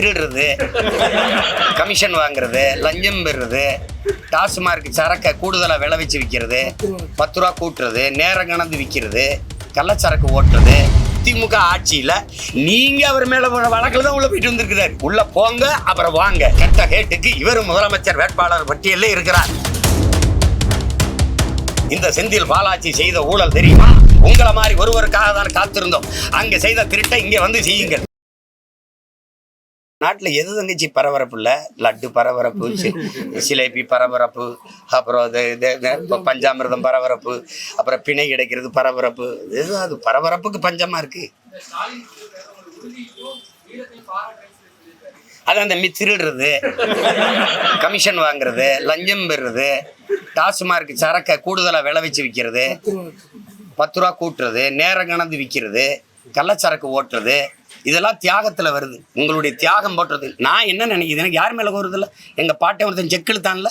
திருடுறது கமிஷன் வாங்குறது லஞ்சம் பெறுறது டாஸ்மார்க் சரக்கை கூடுதலாக விளை வச்சு விற்கிறது பத்து ரூபா கூட்டுறது நேரம் கணந்து விற்கிறது கள்ளச்சரக்கு ஓட்டுறது திமுக ஆட்சியில் நீங்கள் அவர் மேல வழக்கில் தான் உள்ளே போயிட்டு வந்திருக்கிறார். உள்ளே போங்க அப்புறம் வாங்க. கெட்ட கேட்டுக்கு இவர் முதலமைச்சர் வேட்பாளர் பட்டியலில் இருக்கிறார். இந்த செந்தில் பாலாஜி செய்த ஊழல் தெரியுமா? உங்களை மாதிரி ஒருவருக்காக தான் காத்திருந்தோம். அங்கே செய்த திருட்டை இங்கே வந்து செய்யுங்கள். நாட்டில் எது தங்கச்சி பரபரப்பு இல்லை? லட்டு பரபரப்பு சிலேபி பரபரப்பு அப்புறம் இது இது பஞ்சாமிர்தம் பரபரப்பு அப்புறம் பிணை கிடைக்கிறது பரபரப்பு. இது அது பரபரப்புக்கு பஞ்சமாக இருக்கு. அது அந்த மி திருடுறது கமிஷன் வாங்குறது லஞ்சம் பெறுறது டாஸ்மார்க் சரக்கை கூடுதலாக விளை வச்சு விற்கிறது பத்து ரூபா கூட்டுறது நேரம் கணந்து விற்கிறது கள்ளச்சரக்கு ஓட்டுறது இதெல்லாம் தியாகத்தில் வருது. உங்களுடைய தியாகம் போட்டுறது நான் என்ன நினைக்கிது எனக்கு யார் மேலே கோருதில்ல? எங்கள் பாட்டை ஒருத்தன் செக்கெழுத்தான்ல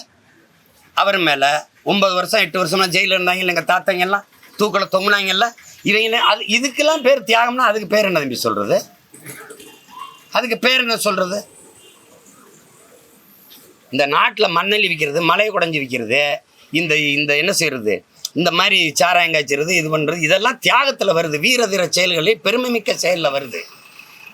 அவர் மேலே. ஒன்பது வருஷம் எட்டு வருஷம்லாம் ஜெயிலில் இருந்தாங்க எங்கள் தாத்தாங்க எல்லாம் தூக்கில் தொங்குனாங்கல்ல? இவங்க அது இதுக்கெல்லாம் பேர் தியாகம்னா அதுக்கு பேர் என்ன தம்பி சொல்கிறது அதுக்கு பேர் என்ன சொல்கிறது இந்த நாட்டில் மண்ணெல்லி விற்கிறது மலையை குடஞ்சி விற்கிறது இந்த இந்த என்ன செய்கிறது இந்த மாதிரி சாராயம் காய்ச்சிறது இது பண்ணுறது இதெல்லாம் தியாகத்தில் வருது. வீரதீர செயல்களில் பெருமைமிக்க செயலில் வருது.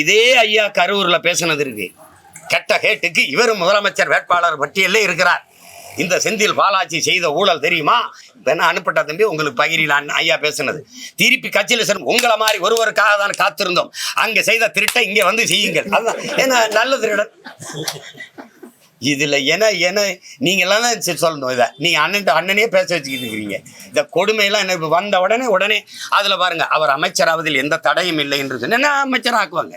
இதே ஐயா கரூர்ல பேசினது இருக்கு. கெட்ட கேட்டுக்கு இவர் முதலமைச்சர் வேட்பாளர் பட்டியலில் இருக்கிறார். இந்த செந்தில் பாலாஜி செய்த ஊழல் தெரியுமா? வேணா அனுப்பிட்ட தம்பி உங்களுக்கு பகிரிலான் ஐயா பேசுனது. திருப்பி கட்சியில் சார் உங்களை மாதிரி ஒருவருக்காக தான் காத்திருந்தோம். அங்கே செய்த திருட்டை இங்கே வந்து செய்யுங்கள். அதுதான் ஏன்னா நல்ல திருடன் இதில் என என நீங்களாம் தான் சரி சொல்லணும். இதை நீங்கள் அண்ணன் அண்ணனே பேச வச்சுக்கிட்டு இருக்கிறீங்க இந்த கொடுமையெல்லாம் என்ன வந்த உடனே உடனே அதில் பாருங்கள் அவர் அமைச்சராவதில் எந்த தடையும் இல்லை என்று சொன்னா அமைச்சர் ஆக்குவாங்க?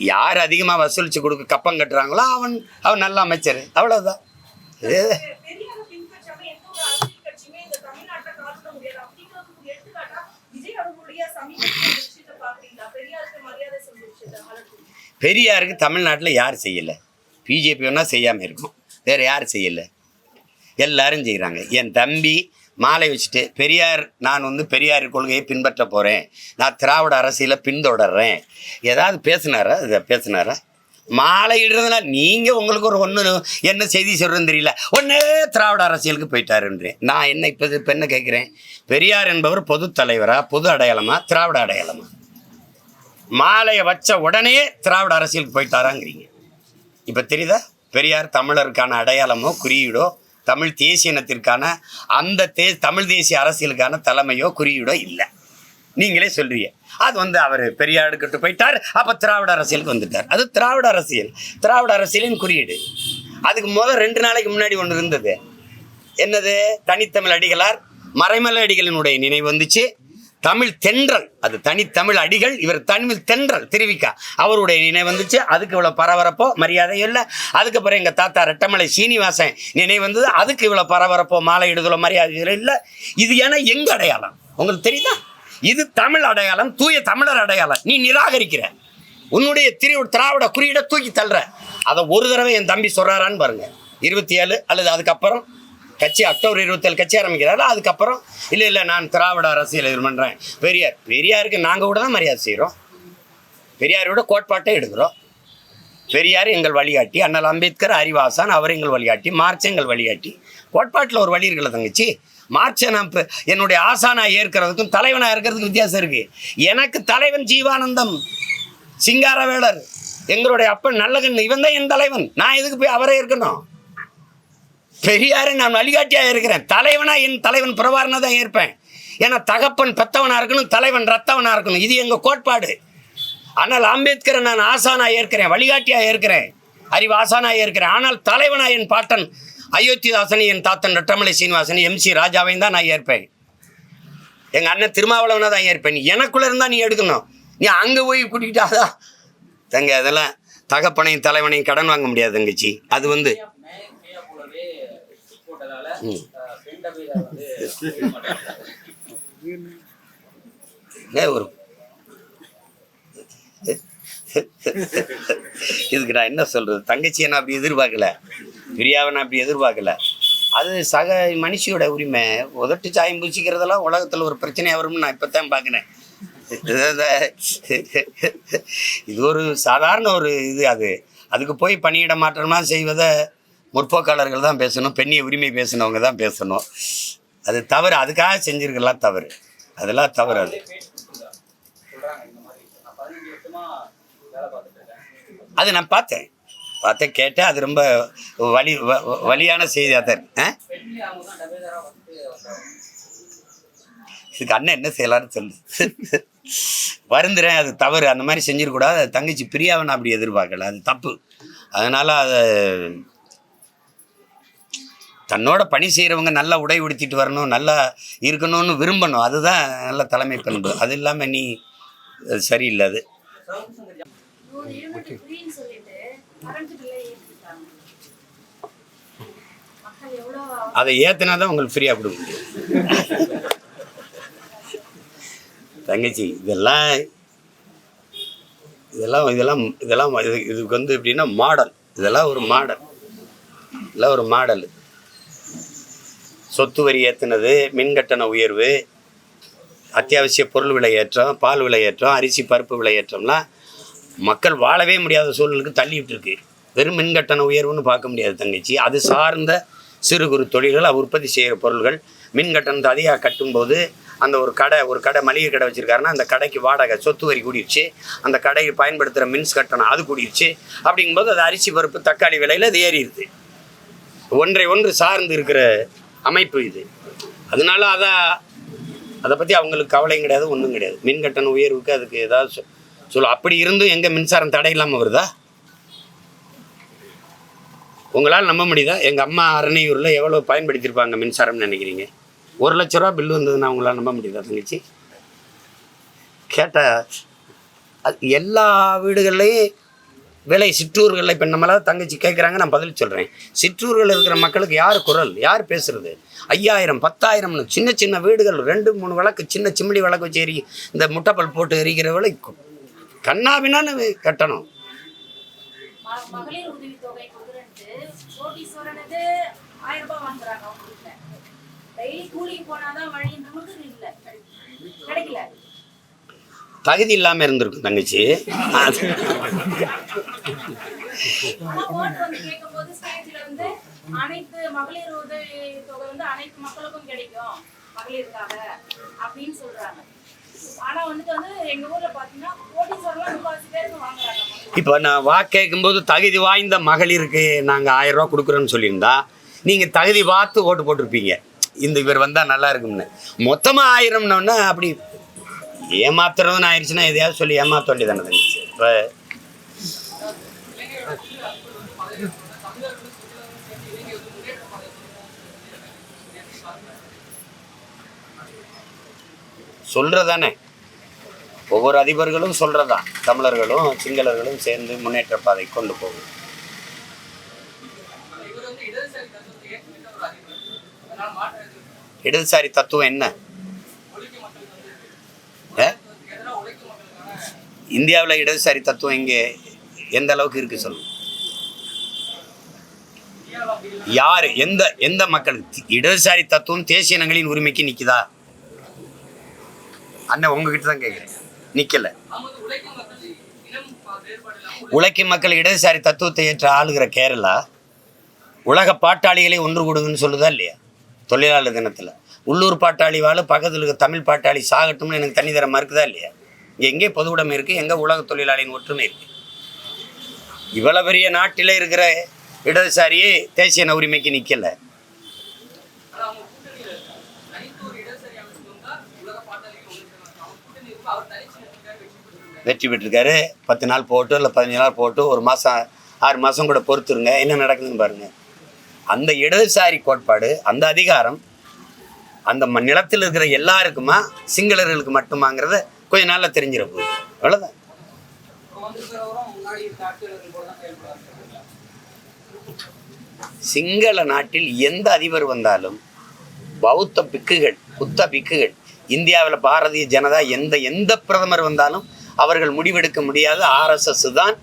யார் அதிகமாக வசூலித்து கொடுக்க கப்பம் கட்டுறாங்களோ அவன் அவன் நல்ல அமைச்சர். அவ்வளோதான் பெரியாருக்கு தமிழ்நாட்டில் யார் செய்யலை? பிஜேபி வேணால் செய்யாமல் இருக்கும் வேறு யார் செய்யலை? எல்லாரும் செய்கிறாங்க என் தம்பி மாலை வச்சுட்டு பெரியார் நான் வந்து பெரியார் கொள்கையை பின்பற்ற போகிறேன் நான் திராவிட அரசியலை பின்தொடர்றேன். ஏதாவது பேசினாரா? இதை பேசினாரா? மாலை இடுறதுனால நீங்கள் உங்களுக்கு ஒரு ஒன்று என்ன செய்தி சொல்கிறேன்னு தெரியல. ஒன்றே திராவிட அரசியலுக்கு போயிட்டாருன்றேன் நான் என்ன இப்போ இப்போ என்ன கேட்குறேன் பெரியார் என்பவர் பொது தலைவரா? பொது அடையாளமா? திராவிட அடையாளமா? மாலையை வச்ச உடனே திராவிட அரசியலுக்கு போயிட்டாராங்கிறீங்க. இப்போ தெரியுதா? பெரியார் தமிழருக்கான அடையாளமோ குறியீடோ தமிழ் தேசிய இனத்திற்கான அந்த தே தமிழ் தேசிய அரசியலுக்கான தலைமையோ குறியீடோ இல்லை. நீங்களே சொல்றீங்க அது வந்து அவர் பெரியாருக்கிட்ட போயிட்டார் அப்போ திராவிட அரசியலுக்கு வந்துட்டார். அது திராவிட அரசியல். திராவிட அரசியலின் குறியீடு. அதுக்கு முதல் ரெண்டு நாளைக்கு முன்னாடி ஒன்று இருந்தது. என்னது? தனித்தமிழ் அடிகளார் மறைமலை அடிகளினுடைய நினைவு வந்துச்சு. தமிழ் தென்றல் அது தனித்தமிழ் அடிகள் இவர் தமிழ் தென்றல் திருவிக்கா. அவருடைய நினைவு வந்துச்சு. அதுக்கு இவ்வளோ பரபரப்போ மரியாதையும் இல்லை. அதுக்கப்புறம் எங்கள் தாத்தா ரெட்டமலை சீனிவாசன் நினைவு வந்தது. அதுக்கு இவ்வளோ பரபரப்போ மாலை இடுதலோ மரியாதை இல்லை. இது ஏன்னா எங்கள் அடையாளம்? உங்களுக்கு தெரியுதா? இது தமிழ் அடையாளம் தூய தமிழர் அடையாளம். நீ நிராகரிக்கிற. உன்னுடைய திரு திராவிட குறியீடை தூக்கி தள்ளுற. அதை ஒரு தடவை என் தம்பி சொல்கிறாரான்னு பாருங்க. இருபத்தி ஏழு அல்லது அதுக்கப்புறம் கட்சி அக்டோபர் இருபத்தேழு கட்சி ஆரம்பிக்கிறாரு? அதுக்கப்புறம் இல்லை இல்லை நான் திராவிட அரசியல் இது பண்ணுறேன் பெரியார் பெரியாருக்கு நாங்கள் கூட தான் மரியாதை செய்கிறோம் பெரியாரோட கோட்பாட்டை எடுக்கிறோம். பெரியார் எங்கள் வழிகாட்டி அண்ணல் அம்பேத்கர் அறிவாசான் அவர் எங்கள் வழிகாட்டி மார்ச் எங்கள் வழிகாட்டி. கோட்பாட்டில் ஒரு வழி இருக்குல்ல தங்கச்சி? மார்ச்சை நான் இப்போ என்னுடைய ஆசானாக ஏற்கிறதுக்கும் தலைவனாக இருக்கிறதுக்கும் வித்தியாசம் இருக்கு. எனக்கு தலைவன் ஜீவானந்தம் சிங்காரவேலர் எங்களுடைய அப்பன் நல்லகன் இவன் தான் என் தலைவன். நான் எதுக்கு போய் அவரே இருக்கணும்? பெரியாரை நான் வழிகாட்டியாக இருக்கிறேன். தலைவனா என் தலைவன் பிரபாரனாக தான் ஏற்பேன். ஏன்னா தகப்பன் பெத்தவனா இருக்கணும் தலைவன் ரத்தவனா இருக்கணும். இது எங்க கோட்பாடு. ஆனால் அம்பேத்கரை நான் ஆசானா ஏற்கிறேன் வழிகாட்டியா ஏற்கிறேன். அறிவு ஆசானா ஏற்கிறேன். ஆனால் தலைவனா என் பாட்டன் அயோத்திதாசனை என் தாத்தன் ரட்டமலை சீனிவாசன் எம்சி ராஜாவையும் தான் நான் ஏற்பேன். எங்கள் அண்ணன் திருமாவளவனை தான் ஏற்பேன். நீ எனக்குள்ளே இருந்தால் நீ எடுக்கணும். நீ அங்கே போய் கூட்டிக்கிட்டாதான் தங்க அதெல்லாம் தகப்பனையும் தலைவனையும் கடன் வாங்க முடியாது தங்கச்சி. அது வந்து ம். ஏ, ஒரு இதுக்கு நான் என்ன சொல்றது? தங்கச்சியை நான் அப்படி எதிர்பார்க்கல. பிரியாவை நான் அப்படி எதிர்பார்க்கல. அது சக மனுஷியோட உரிமை. உதட்டு சாயம் பூச்சிக்கிறதெல்லாம் உலகத்தில் ஒரு பிரச்சனையாக வரும்னு நான் இப்போ தான் பார்க்குறேன். இது ஒரு சாதாரண ஒரு இது அது. அதுக்கு போய் பணியிட மாற்றம்லாம் செய்வதை முற்போக்காளர்கள் தான் பேசணும் பெண்ணிய உரிமை பேசினவங்க தான் பேசணும். அது தவறு. அதுக்காக செஞ்சுருக்கலாம் தவறு. அதெல்லாம் தவறு அது. அது நான் பார்த்தேன். பார்த்தா கேட்டேன் அது ரொம்ப வலி வ- வ- வலியான செய்தியாக தான் இருக்கு ஆ? இதுக்கு அண்ணன் என்ன செய்யலாம்னு சொல்லு. வருந்துறேன் அது தவறு. அந்த மாதிரி செஞ்சிடக்கூடாது அது தங்கச்சி பிரியாவை நான் அப்படி எதிர்பார்க்கல. அது தப்பு. அதனால் அதை தன்னோட பணி செய்கிறவங்க நல்லா உடை உடுத்திட்டு வரணும் நல்லா இருக்கணும்னு விரும்பணும். அதுதான் நல்ல தலைமை பண்பு. அது இல்லாமல் நீ சரியில்லை அது அதை ஏற்றினா தான் உங்களுக்கு ஃப்ரீயாக கொடுக்க முடியும். தங்கச்சி இதெல்லாம் இதெல்லாம் இதெல்லாம் இதெல்லாம் இது இதுக்கு வந்து எப்படின்னா மாடல் இதெல்லாம் ஒரு மாடல் இதெல்லாம் ஒரு மாடல் சொத்து வரி ஏற்றினது மின்கட்டண உயர்வு அத்தியாவசிய பொருள் விலை ஏற்றம் பால் விலை ஏற்றம் அரிசி பருப்பு விலை ஏற்றம்லாம் மக்கள் வாழவே முடியாத சூழலுக்கு தள்ளிட்டு இருக்கு வெறும் மின்கட்டண உயர்வுன்னு பார்க்க முடியாது தங்கச்சி. அது சார்ந்த சிறு குறு தொழில்கள் உற்பத்தி செய்கிற பொருள்கள். மின் கட்டணத்தை அதிகம் கட்டும்போது அந்த ஒரு கடை ஒரு கடை மளிகை கடை வச்சுருக்காருன்னா அந்த கடைக்கு வாடகை சொத்து வரி கூடிருச்சு. அந்த கடைக்கு பயன்படுத்துகிற மின்ஸ் கட்டணம் அது கூடிருச்சு. அப்படிங்கும்போது அது அரிசி பருப்பு தக்காளி விலையில் அது ஏறிடுது. ஒன்றை ஒன்று சார்ந்து இருக்கிற அமைப்பு இது. அதனால அதை அதை பற்றி அவங்களுக்கு கவலையும் கிடையாது ஒன்றும் கிடையாது. மின் கட்டண உயர்வுக்கு அதுக்கு ஏதாவது சொ- சொல்லு அப்படி இருந்தும் எங்கே மின்சாரம் தடை இல்லாமல் வருதா? உங்களால் நம்ப முடியுதா? எங்கள் அம்மா அரணையூரில் எவ்வளோ பயன்படுத்தியிருப்பாங்க மின்சாரம்னு நினைக்கிறீங்க? ஒரு லட்ச ரூபா பில்லு வந்ததுன்னா உங்களால் நம்ப முடியுதா தங்கச்சி? கேட்டால் அது எல்லா வீடுகள்லையும் விலை சிற்றூர்களில் இப்போ நம்மளால் தங்கச்சி கேட்குறாங்க நான் பதில் சொல்கிறேன் சிற்றூர்களில் இருக்கிற மக்களுக்கு யார் குரல் யார் பேசுகிறது ஐயாயிரம் பத்தாயிரம்னு சின்ன சின்ன வீடுகள் ரெண்டு மூணு விளக்கு சின்ன சிம்மிடி விளக்கு வச்சு எரி இந்த முட்டைப்பல் போட்டு எரிக்கிற விலை கண்ணாபின்னான்னு கட்டணும். தகுதி இல்லாமல் இருந்திருக்கும் தங்கச்சி. அனைத்து மகளிர் உதவி தொகை வந்து அனைத்து மக்களுக்கும் கிடைக்கும். மகளிருக்காக அப்படின்னு சொல்றாங்க. வந்துட்டு வந்து முக்கால்வாசி பேருக்கு வாங்குறாங்க. இப்போ நான் வா கேட்கும்போது தகுதி வாய்ந்த மகளிருக்கு நாங்கள் ஆயிரம் ரூபா கொடுக்குறோன்னு சொல்லியிருந்தா நீங்கள் தகுதி பார்த்து ஓட்டு போட்டிருப்பீங்க. இந்த இவர் வந்தால் நல்லா இருக்கும்னு. மொத்தமாக ஆயிரம்னோன்னா அப்படி ஏமாத்துறதுன்னு ஆயிடுச்சுன்னா எதையாவது சொல்லி ஏமாற்ற வேண்டியதானே இப்போ சொல்கிறதானே ஒவ்வொரு அதிபர்களும் சொல்கிறதான் தமிழர்களும் சிங்களர்களும் சேர்ந்து முன்னேற்ற பாதை கொண்டு போகும் இடதுசாரி தத்துவம் என்ன? இந்தியாவில் இடதுசாரி தத்துவம் இங்கே எந்த அளவுக்கு இருக்கு சொல்லுங்க யார்? எந்த எந்த மக்கள்? இடதுசாரி தத்துவம் தேசிய இனங்களின் உரிமைக்கு நிற்குதா அண்ணன் உங்ககிட்ட தான் கேட்குறேன் நிற்கலை உழைக்கும் மக்கள் இடதுசாரி தத்துவத்தை ஏற்ற ஆளுகிற கேரளா உலக பாட்டாளிகளை ஒன்று கொடுங்கன்னு சொல்லுதா இல்லையா? தொழிலாளர் தினத்தில். உள்ளூர் பாட்டாளி வாழ பக்கத்தில் இருக்க தமிழ் பாட்டாளி சாகட்டும்னு எனக்கு தண்ணி தரமாக மறுக்குதா இல்லையா? இங்கே எங்கே பொது உடைமை இருக்குது எங்கே உலக தொழிலாளியின் ஒற்றுமை இருக்குது இவ்வளோ பெரிய நாட்டில் இருக்கிற இடதுசாரியே தேசிய உரிமைக்கு நிற்கலை ஆனால் அவங்க கூட்டணியில் இருக்காங்க தனித்து ஒரு இடதுசாரி அமைப்பு வந்தால் உலக பாட்டாளிகள் ஒன்று சேர்ந்தாங்க அவங்க கூட்டணி இருக்கும் அவர் தனிச்சு நிற்கிறார் வெற்றி பெற்றிருக்காரு. பத்து நாள் போட்டு இல்லை பதினஞ்சு நாள் போட்டு ஒரு மாதம் ஆறு மாதம் கூட பொறுத்துருங்க. என்ன நடக்குதுன்னு பாருங்கள் அந்த இடதுசாரி கோட்பாடு அந்த அதிகாரம் அந்த ம- நிலத்தில் இருக்கிற எல்லாருக்குமா சிங்களர்களுக்கு மட்டுமாங்கிறத கொஞ்ச நாளில் தெரிஞ்சிட போகுது. அவ்வளோதான் சிங்கள நாட்டில் எந்த அதிபர் வந்தாலும் பௌத்த பிக்குகள் புத்த பிக்குகள் இந்தியாவில் பாரதிய ஜனதா எந்த எந்த பிரதமர் வந்தாலும் அவர்கள் முடிவெடுக்க முடியாது ஆர்எஸ்எஸ் தான்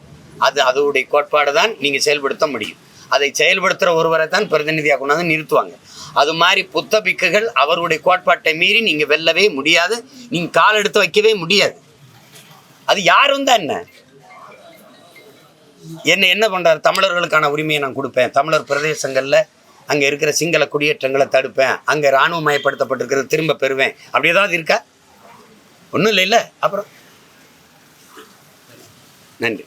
அது அதோடைய கோட்பாடு தான் நீங்கள் செயல்படுத்த முடியும். அதை செயல்படுத்துகிற ஒருவரை தான் பிரதிநிதியாக கொண்டாந்து நிறுத்துவாங்க. அது மாதிரி புத்த பிக்குகள் அவருடைய கோட்பாட்டை மீறி நீங்கள் வெல்லவே முடியாது. நீங்கள் கால் எடுத்து வைக்கவே முடியாது. அது யாரும் தான் என்ன? என்ன என்ன பண்ணுறாரு தமிழர்களுக்கான உரிமையை நான் கொடுப்பேன். தமிழர் பிரதேசங்களில் அங்கே இருக்கிற சிங்கள குடியேற்றங்களை தடுப்பேன். அங்கே இராணுவமயப்படுத்தப்பட்டிருக்கிறது திரும்ப பெறுவேன். அப்படி ஏதாவது இருக்கா? ஒன்றும் இல்லை இல்லை அப்புறம்? 何で？